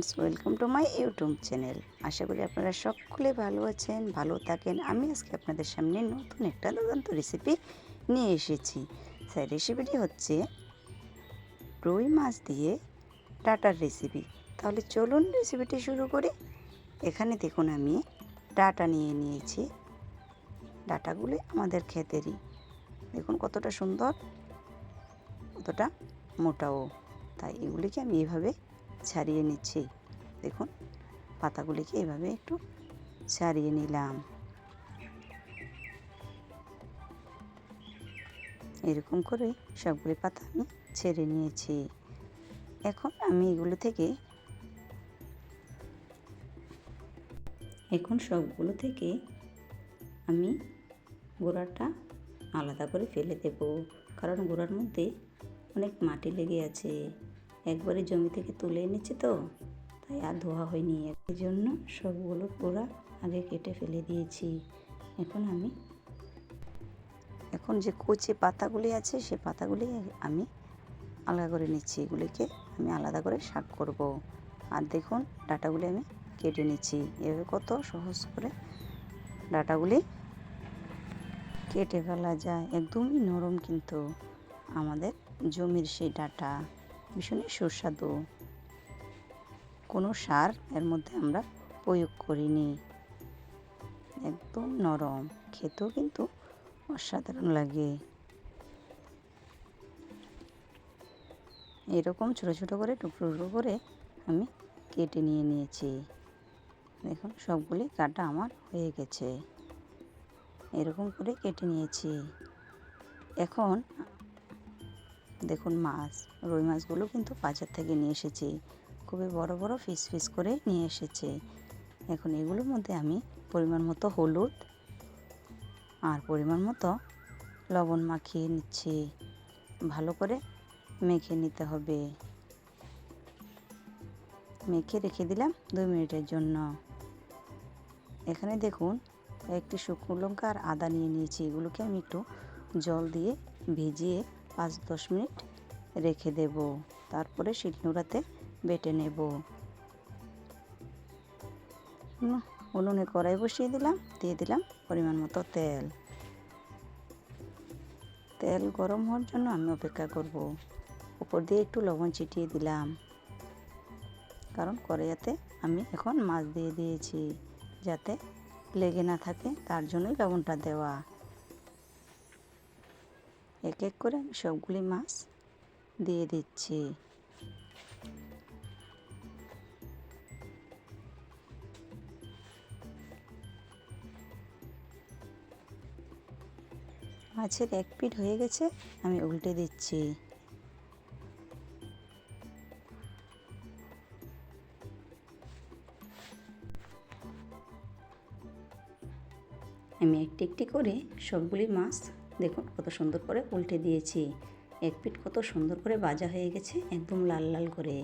Friends welcome to my YouTube channel আশা করি আপনারা সকলে ভালো আছেন, ভালো থাকেন। আমি আজকে আপনাদের সামনে নতুন একটা দুর্দান্ত রেসিপি নিয়ে এসেছি। সেই রেসিপিটি হচ্ছে রুই মাছ দিয়ে ডাটার রেসিপি তাহলে চলুন রেসিপিটি শুরু করি। এখানে দেখুন আমি ডাটা নিয়ে নিয়েছি। ডাটাগুলি আমাদের ক্ষেতেরই। দেখুন কতটা সুন্দর, কতটা মোটাও। তাই এগুলিকে আমি এইভাবে ছাড়িয়ে নিচ্ছি। দেখুন, পাতাগুলিকে এভাবে একটু ছাড়িয়ে নিলাম। এরকম করে সবগুলি পাতা আমি ছেড়ে নিয়েছি। এখন আমি এগুলো থেকে এখন সবগুলো থেকে আমি গোড়াটা আলাদা করে ফেলে দেব। কারণ গোড়ার মধ্যে অনেক মাটি লেগে আছে। একবারে জমি থেকে তুলে এনেছি তো, তাই আর ধোয়া হয়নি। এই জন্য সবগুলো গোড়া আগে কেটে ফেলে দিয়েছি। এখন আমি, এখন যে কচি পাতাগুলি আছে, সে পাতাগুলি আমি আলাদা করে নিচ্ছি। এগুলিকে আমি আলাদা করে শাক করব। আর দেখুন, ডাটাগুলি আমি কেটে নিচ্ছি। এভাবে কত সহজ করে ডাটাগুলি কেটে ফেলা যায়। একদমই নরম কিন্তু আমাদের জমির সেই ডাটা। ভীষণই সুস্বাদু। কোনো সার এর মধ্যে আমরা প্রয়োগ করিনি। একদম নরম। খেতেও কিন্তু অসাধারণ লাগে। এরকম ছোটো ছোটো করে, টুকরো টুকরো করে আমি কেটে নিয়ে নিয়েছি। দেখুন, সবগুলি কাটা আমার হয়ে গেছে। এরকম করে কেটে নিয়েছি। এখন দেখুন মাছ, রুই মাছগুলো কিন্তু বাজার থেকে নিয়ে এসেছি। খুবই বড় বড় ফিস ফিস করে নিয়ে এসেছে। এখন এগুলোর মধ্যে আমি পরিমাণ মতো হলুদ আর পরিমাণ মতো লবণ মাখিয়ে নিচ্ছি। ভালো করে মেখে নিতে হবে। মেখে রেখে দিলাম দুই মিনিটের জন্য। এখানে দেখুন একটি শুকনো লঙ্কা আর আদা নিয়ে নিয়েছি। এগুলোকে আমি একটু জল দিয়ে ভিজিয়ে পাঁচ দশ মিনিট রেখে দেব। তারপরে শিলনোড়াতে বেটে নেব। উনুনে কড়াই বসিয়ে দিলাম, দিয়ে দিলাম পরিমাণ মতো তেল। তেল গরম হওয়ার জন্য আমি অপেক্ষা করব। উপর দিয়ে একটু লবণ ছিটিয়ে দিলাম। কারণ কড়াইয়াতে আমি এখন মাছ দিয়ে দিয়েছি, যাতে লেগে না থাকে, তার জন্যই লবণটা দেওয়া। এক এক করে আমি সবগুলি মাছ দিয়ে দিচ্ছি। মাছের এক পিঠ হয়ে গেছে, আমি উল্টে দিচ্ছি। আমি একটি একটি করে সবগুলি মাছ দেখুন কত সুন্দর করে উল্টে দিয়েছি। এক পিঠ কত সুন্দর করে ভাজা হয়ে গেছে, একদম লাল লাল করে।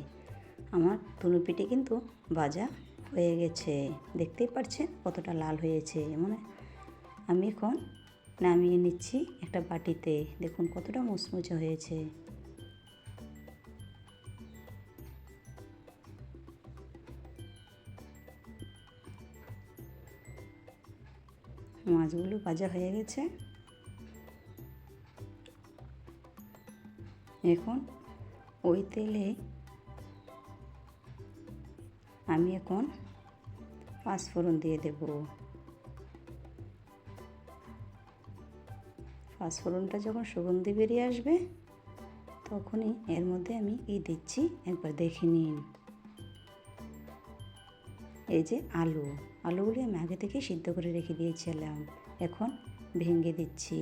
আমার দুনো পিঠে কিন্তু ভাজা হয়ে গেছে। দেখতেই পারছেন কতটা লাল হয়েছে। মানে আমি এখন নামিয়ে নিচ্ছি একটা বাটিতে। দেখুন কতটা মুচমুচে হয়েছে। মাছগুলো ভাজা হয়ে গেছে। এখন ওই তেলে আমি এখন পাঁচফোড়ন দিয়ে দেব। পাঁচফোড়নটা যখন সুগন্ধি বেরিয়ে আসবে, তখনই এর মধ্যে আমি এই দিচ্ছি, একবার দেখে নিন। এই যে আলু, আলুগুলি আমি আগে থেকে সিদ্ধ করে রেখে দিয়েছিলাম, এখন ভেঙে দিচ্ছি।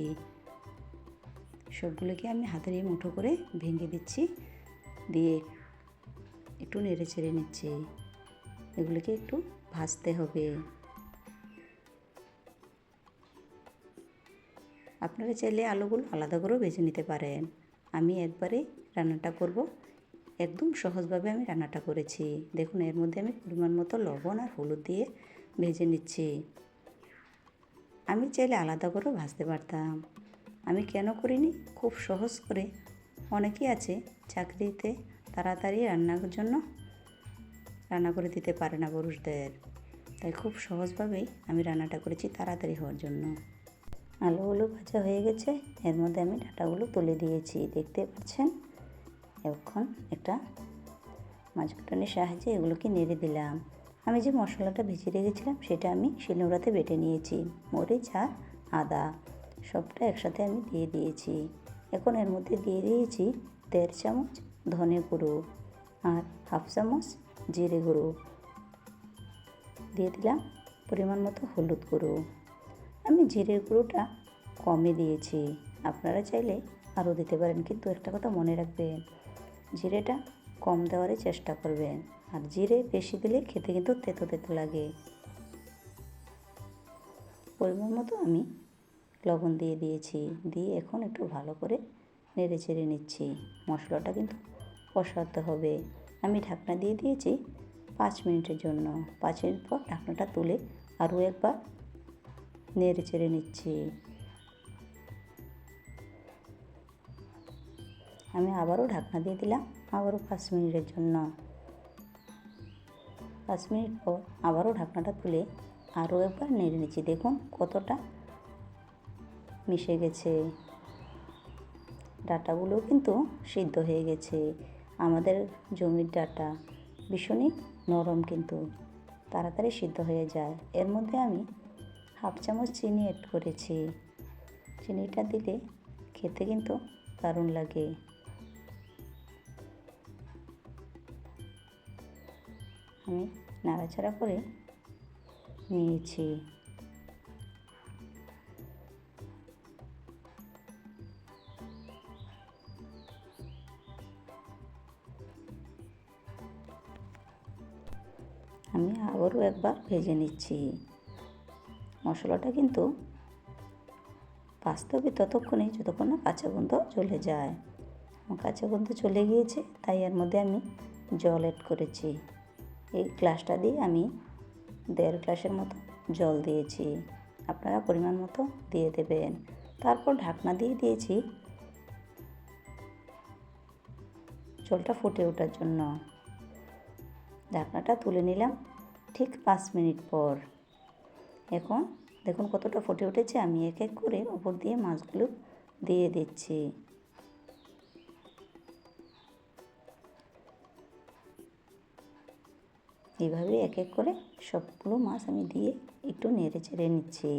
সবগুলোকে আমি হাতের এই মুঠো করে ভেঙে দিচ্ছি। দিয়ে একটু নেড়ে চেড়ে নিচ্ছি। এগুলোকে একটু ভাজতে হবে। আপনারা চাইলে আলুগুলো আলাদা করেও ভেজে নিতে পারেন। আমি একবারে রান্নাটা করব। একদম সহজভাবে আমি রান্নাটা করেছি। দেখুন, এর মধ্যে আমি পরিমাণ মতো লবণ আর হলুদ দিয়ে ভেজে নিচ্ছি। আমি চাইলে আলাদা করেও ভাজতে পারতাম। আমি কেন করিনি? খুব সহজ করে। অনেকেই আছে চাকরিতে তাড়াতাড়ি রান্নার জন্য রান্না করে দিতে পারে না পুরুষদের। তাই খুব সহজভাবেই আমি রান্নাটা করেছি তাড়াতাড়ি হওয়ার জন্য। আলুগুলো ভাজা হয়ে গেছে। এর মধ্যে আমি ডাটাগুলো তুলে দিয়েছি। দেখতে পাচ্ছেন? এখন একটা মাঝকাটানির সাহায্যে এগুলোকে নেড়ে দিলাম। আমি যে মশলাটা ভিজিয়ে রেখেছিলাম সেটা আমি শিলনোড়াতে বেটে নিয়েছি। মরিচ আর আদা। সবটা একসাথে আমি দিয়ে দিয়েছি। এখন এর মধ্যে দিয়ে দিয়েছি দেড় চামচ ধনে গুঁড়ো আর হাফ চামচ জিরে গুঁড়ো। দিয়ে দিলাম পরিমাণ মতো হলুদ গুঁড়ো। আমি জিরের গুঁড়োটা কমই দিয়েছি। আপনারা চাইলে আরও দিতে পারেন, কিন্তু একটা কথা মনে রাখবেন, জিরেটা কম দেওয়ারই চেষ্টা করবেন আর জিরে বেশি দিলে খেতে কিন্তু তেতো তেতো লাগে। পরিমাণ মতো আমি লবণ দিয়ে দিয়েছি। দিয়ে এখন একটু ভালো করে নেড়ে চেড়ে নিচ্ছি। মশলাটা কিন্তু কষাতে হবে। আমি ঢাকনা দিয়ে দিয়েছি পাঁচ মিনিটের জন্য। পাঁচ মিনিট পর ঢাকনাটা তুলে আরও একবার নেড়ে চেড়ে নিচ্ছি। আমি আবারও ঢাকনা দিয়ে দিলাম আবারও পাঁচ মিনিটের জন্য। পাঁচ মিনিট পর আবারও ঢাকনাটা তুলে আরও একবার নেড়ে নিচ্ছি। দেখুন কতটা মিশে গেছে। ডাটাগুলো কিন্তু সিদ্ধ হয়ে গেছে। আমাদের জমির ডাটা ভীষণই নরম কিন্তু। তাড়াতাড়ি সিদ্ধ হয়ে যায়। এর মধ্যে আমি হাফ চামচ চিনি অ্যাড করেছি। চিনিটা দিলে খেতে কিন্তু দারুণ লাগে। আমি নাড়াচাড়া করে নিয়েছি। আমি আবারও একবার ভেজে নিচ্ছি। মশলাটা কিন্তু বাস্তবে ততক্ষণে যতক্ষণ না কাঁচা গন্ধ চলে যায়। আমার কাঁচা গন্ধ চলে গিয়েছে, তাই এর মধ্যে আমি জল অ্যাড করেছি। এই গ্লাসটা দিয়ে আমি দেড় গ্লাসের মতো জল দিয়েছি। আপনারা পরিমাণ মতো দিয়ে দেবেন। তারপর ঢাকনা দিয়ে দিয়েছি জলটা ফুটে ওঠার জন্য। ঢাকনাটা তুলে নিলাম ঠিক পাঁচ মিনিট পর। এখন দেখুন কতটা ফুটে উঠেছে, আমি এক এক করে ওপর দিয়ে মাছগুলো দিয়ে দিচ্ছি। এইভাবে এক এক করে সবগুলো মাছ আমি দিয়ে একটু নেড়ে চেড়ে নিচ্ছি।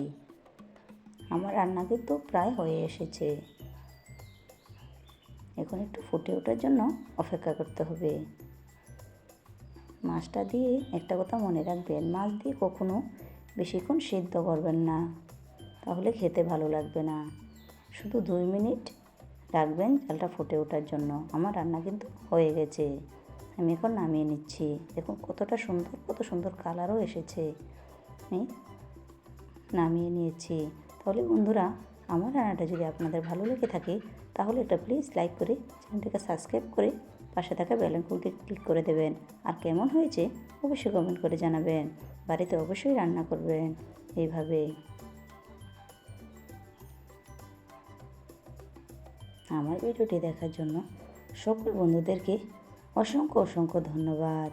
আমার রান্না কিন্তু প্রায় হয়ে এসেছে। এখন একটু ফুটে ওঠার জন্য অপেক্ষা করতে হবে। মাছটা দিয়ে একটা কথা মনে রাখবেন, মাছ দিয়ে কখনো বেশিক্ষণ সিদ্ধ করবেন না। তাহলে খেতে ভালো লাগবে না। শুধু দুই মিনিট রাখবেন চালটা ফুটে ওঠার জন্য। আমার রান্না কিন্তু হয়ে গেছে। আমি এখন নামিয়ে নিচ্ছি। দেখুন কতটা সুন্দর, কত সুন্দর কালারও এসেছে। আমি নামিয়ে নিয়েছি। তাহলে বন্ধুরা, আমার রান্নাটা যদি আপনাদের ভালো লেগে থাকে, তাহলে এটা প্লিজ লাইক করে চ্যানেলটাকে সাবস্ক্রাইব করে পাশে থাকা বেলনকুলকে ক্লিক করে দেবেন। আর কেমন হয়েছে অবশ্যই কমেন্ট করে জানাবেন। বাড়িতে অবশ্যই রান্না করবেন। এইভাবে। আমার ভিডিওটি দেখার জন্য সকল বন্ধুদেরকে অসংখ্য অসংখ্য ধন্যবাদ।